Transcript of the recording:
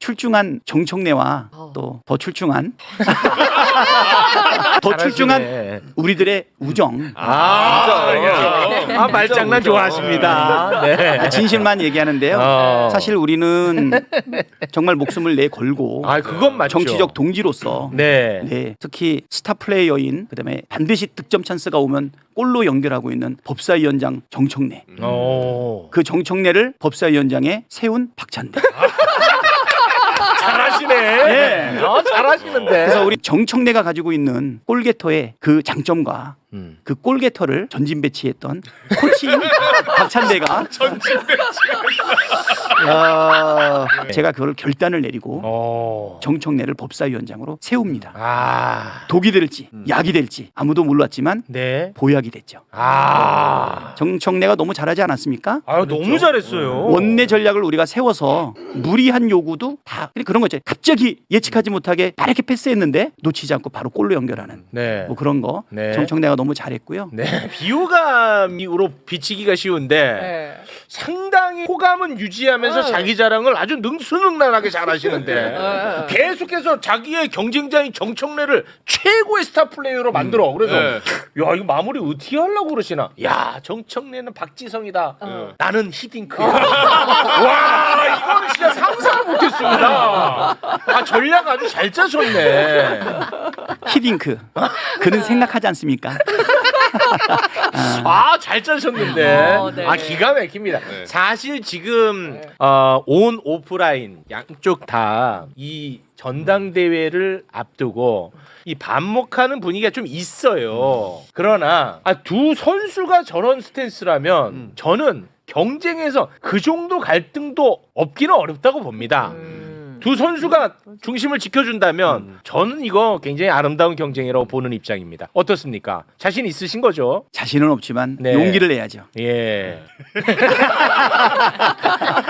출중한 정청래와 어. 또 더 출중한 더 출중한. 우리들의 우정 아, 진짜. 아, 말장난 좋아하십니다. 네. 진실만 얘기하는데요. 어. 사실 우리는 정말 목숨을 내 걸고 아, 그건 맞죠. 정치적 동지로서 네. 네, 특히 스타 플레이어인 그다음에 반드시 득점 찬스가 오면 골로 연결하고 있는 법사위원장 정청래. 오. 그 정청래를 법사위원장에 세운 박찬대. 잘하시네. 네. 어, 잘하시는데. 그래서 우리 정청래가 가지고 있는 골게터의 그 장점과 음. 그 골게터를 전진 배치했던 코치인 박찬대가 야, 제가 그걸 결단을 내리고 어. 정청래를 법사위원장으로 세웁니다. 아. 독이 될지 약이 될지 아무도 몰랐지만 네. 보약이 됐죠. 아. 정청래가 너무 잘하지 않았습니까? 아, 너무 잘했어요. 원내 전략을 우리가 세워서 무리한 요구도 다 그런 거죠. 갑자기 예측하지 못하게 빠르게 패스했는데 놓치지 않고 바로 골로 연결하는 네. 뭐 그런 거 네. 정청래가 너무 잘했고요. 네. 비호감으로 비치기가 쉬운데 네. 상당히 호감은 유지하면서 네. 자기 자랑을 아주 능수능란하게 네. 잘하시는데 계속해서 자기의 경쟁자인 정청래를 최고의 스타 플레이어로 만들어. 그래서 네. 야 이거 마무리 어떻게 하려고 그러시나? 야 정청래는 박지성이다. 어. 나는 히딩크야. 와 이거는 진짜 상상을 못했습니다. 아 전략 아주 잘 짜셨네. 히딩크 그는 생각하지 않습니까? 아 잘 짜셨는데 어, 네. 아 기가 막힙니다. 네. 사실 지금 네. 어, 온 오프라인 양쪽 다 이 전당대회를 앞두고 이 반목하는 분위기가 좀 있어요. 그러나 아, 두 선수가 저런 스탠스라면 음. 저는 경쟁에서 그 정도 갈등도 없기는 어렵다고 봅니다. 음. 두 선수가 중심을 지켜준다면 음. 저는 이거 굉장히 아름다운 경쟁이라고 보는 입장입니다. 어떻습니까? 자신 있으신 거죠? 자신은 없지만 네. 용기를 내야죠. 예.